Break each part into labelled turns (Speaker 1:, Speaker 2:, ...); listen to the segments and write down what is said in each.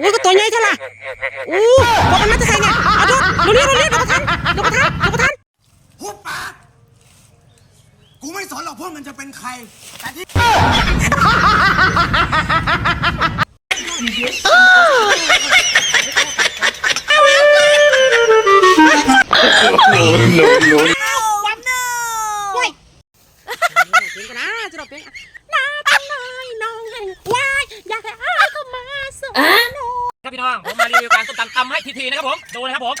Speaker 1: อุ้ยก็ตัวใหญ่จังล่ะอู้บอกมันมาจะใส่เนี่ยเอาดูดูเรียกดูเรียกดูประทันดูประทันดูประทัน
Speaker 2: หุบปากกูไม่สนหรอกพวกมันจะเป็นใคร แต่ที่
Speaker 1: เพลงกันนะจะเราเพลงน้าตั้งน้อยน้องให้ว้ายอยากให้อ้ายเข้ามาสอนน้อง
Speaker 3: ครับ พี่น้องผมมารีวิวการส้มตำตำให้ทีๆนะครับผมดูนะครับผม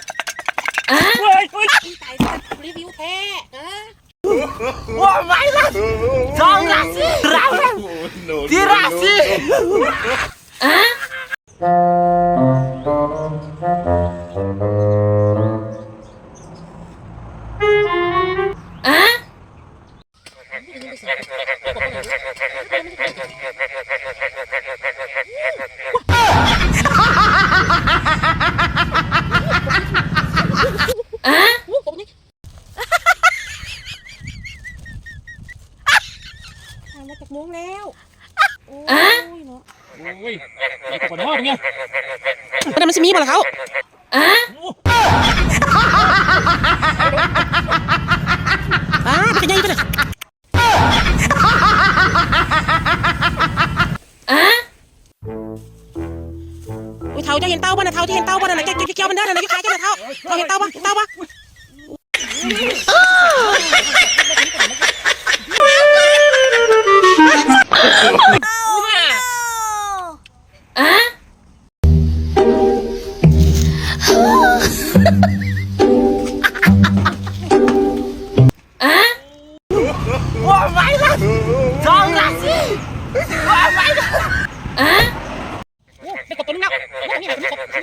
Speaker 3: เฮ้ยเฮ้ย
Speaker 1: ตายสัตว์รีวิวแพ้เอออู้ผมนี่ ทางมาจากมุ้งแล้วโอ้ยเนาะ
Speaker 3: โอ้ยมีกบฏพ่อตรงเนี้ย
Speaker 1: มันจะมีบ่ล่ะเขาอ่าเป็นยังไงไปเลยอุ้ยเท้าจะเห็นเต้าบ้านนะเท้าจะเห็นเต้าบ้านนะแกเกี่ยวมันได้นะแกขายกันนะเท้าเท้าเห็นเต้าบ้านเต้าบ้า น
Speaker 3: ไม่กบตัวนึงแล้วนี่แหละ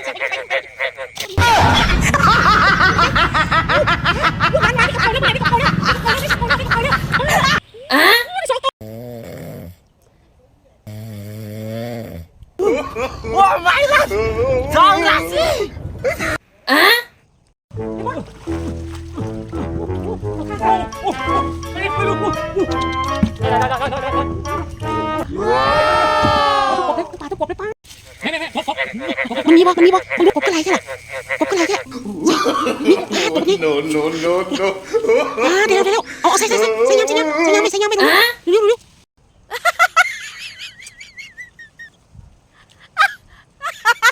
Speaker 3: มั
Speaker 1: นมีบ่
Speaker 3: มั
Speaker 1: นมีบ่มันดูกบกระไรแค่ะกบกระไรแค่นี่ปลาตัวนี้
Speaker 4: no, no, no, no.
Speaker 1: อ่าเดี๋ยวเดี๋ยวเอาใส่ใส่ใส่ใส่ยำใส่ยำใส่ยำไม่ใส่ยำไม่ดูดูดูดู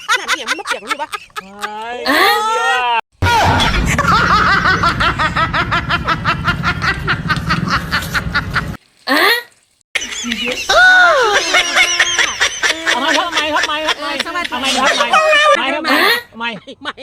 Speaker 1: ขนาดนี้ยังไม่เปียกอยู่ปะ
Speaker 3: ทำ